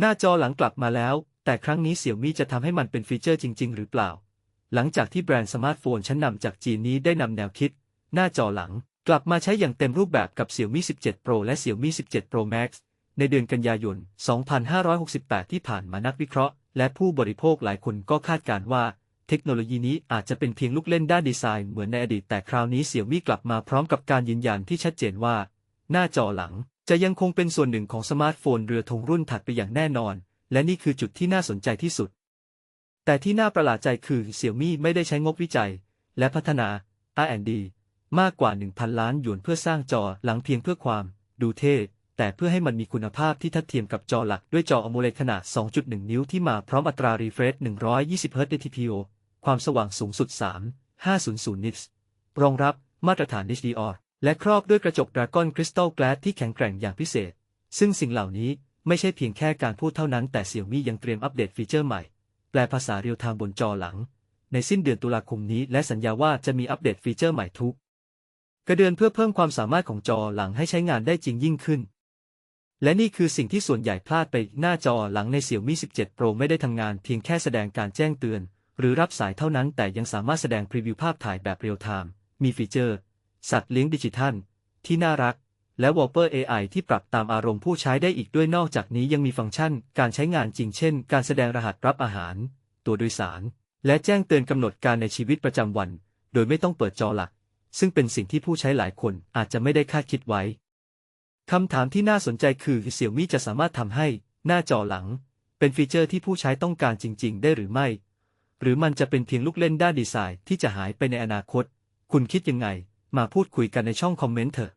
หน้าจอหลังกลับมาแล้ว แต่ครั้งนี้เสี่ยมี่จะทำให้มันเป็นฟีเจอร์จริง ๆ หรือเปล่า หลังจากที่แบรนด์สมาร์ทโฟนชั้นนำจากจีนนี้ได้นำแนวคิด หน้าจอหลังกลับมาใช้อย่างเต็มรูปแบบกับ Xiaomi 17 Pro และ Xiaomi 17 Pro Max ในเดือนกันยายน 2568 ที่ผ่านมานักวิเคราะห์ และผู้บริโภคหลายคนก็คาดการณ์ว่า เทคโนโลยีนี้อาจจะเป็นเพียงลูกเล่นด้านดีไซน์เหมือนในอดีตแต่คราวนี้ Xiaomi กลับมาพร้อมกับการยืนยันที่ชัดเจนว่า หน้าจอหลัง จะยังคงเป็นส่วนหนึ่งของสมาร์ทโฟนเรือธงรุ่นถัดไปอย่างแน่นอน และนี่คือจุดที่น่าสนใจที่สุด แต่ที่น่าประหลาดใจคือ Xiaomi ไม่ได้ใช้งบวิจัย และพัฒนา R&D มากกว่า 1,000 ล้านหยวนเพื่อสร้างจอหลังเพียงเพื่อความดูเท่แต่เพื่อให้มันมีคุณภาพที่ทัดเทียมกับจอหลักด้วยจอ AMOLED ขนาด 2.1 นิ้วที่มาพร้อมอัตรา refresh 120 Hz DTPO ความสว่างสูงสุด 3,500นิตส์รองรับมาตรฐาน HDR และครอบด้วยกระจก Dragon Crystal Glass ที่แข็งแกร่งอย่างพิเศษ ซึ่งสิ่งเหล่านี้ไม่ใช่เพียงแค่การพูดเท่านั้นแต่ Xiaomi ยังเตรียมอัปเดตฟีเจอร์ใหม่ แปลภาษาเรียลไทม์บนจอหลัง ในสิ้นเดือนตุลาคมนี้และสัญญาว่าจะมีอัปเดตฟีเจอร์ใหม่ทุก กระเดือนเพื่อเพิ่มความสามารถของจอหลังให้ใช้งานได้จริงยิ่งขึ้น และนี่คือสิ่งที่ส่วนใหญ่พลาดไปหน้าจอหลังใน Xiaomi 17 Pro ไม่ได้ทำงานเพียงแค่แสดงการแจ้งเตือน หรือรับสายเท่านั้นแต่ยังสามารถแสดงพรีวิวภาพถ่ายแบบเรียลไทม์มีฟีเจอร์ สัตว์เลี้ยงดิจิทัล ที่น่ารัก และ Wallpaper AI ที่ปรับตามอารมณ์ผู้ใช้ได้อีกด้วยนอกจากนี้ยังมีฟังก์ชันการใช้งานจริงเช่น การแสดงรหัสรับอาหาร ตัวโดยสาร และแจ้งเตือนกำหนดการในชีวิตประจำวัน โดยไม่ต้องเปิดจอหลัก ซึ่งเป็นสิ่งที่ผู้ใช้หลายคนอาจจะไม่ได้คาดคิดไว้คำถามที่น่าสนใจคือ Xiaomi จะสามารถทำให้หน้าจอหลัง เป็นฟีเจอร์ที่ผู้ใช้ต้องการจริง ๆ ได้หรือไม่ หรือมันจะเป็นเพียงลูกเล่นด้านดีไซน์ที่จะหายไปในอนาคต คุณคิดยังไง มาพูดคุยกันในช่องคอมเมนต์เถอะ